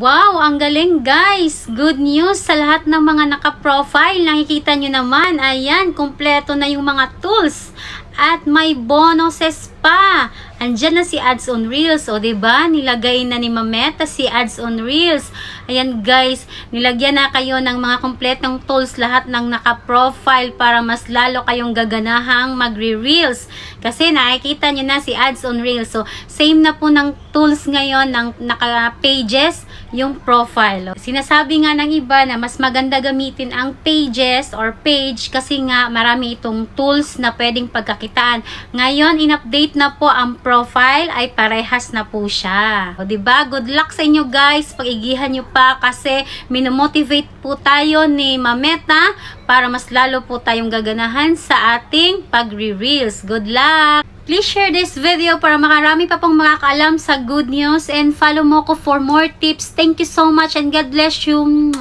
Wow, ang galing guys! Good news sa lahat ng mga naka-profile. Nakikita nyo naman, ayan, kumpleto na yung mga tools. At may bonuses pa. Andyan na si Ads on Reels. O, ba Nilagay na ni Mameta si Ads on Reels. Ayan guys, nilagyan na kayo ng mga kumpletong tools lahat ng naka-profile para mas lalo kayong gaganahang magre-reels. Kasi nakikita nyo na si Ads on Reels. So, same na po ng tools ngayon ng naka-pages yung profile. Sinasabi nga ng iba na mas maganda gamitin ang pages or page kasi nga marami itong tools na pwedeng pagkakitaan. Ngayon, in-update na po ang profile ay parehas na po siya. O, 'di ba? Good luck sa inyo guys. Pag-igihan nyo pa kasi minomotivate po tayo ni Mameta para mas lalo po tayong gaganahan sa ating pagre-reels. Good luck! Please share this video para makarami pa pong makakaalam sa good news and follow mo ko for more tips. Thank you so much and God bless you.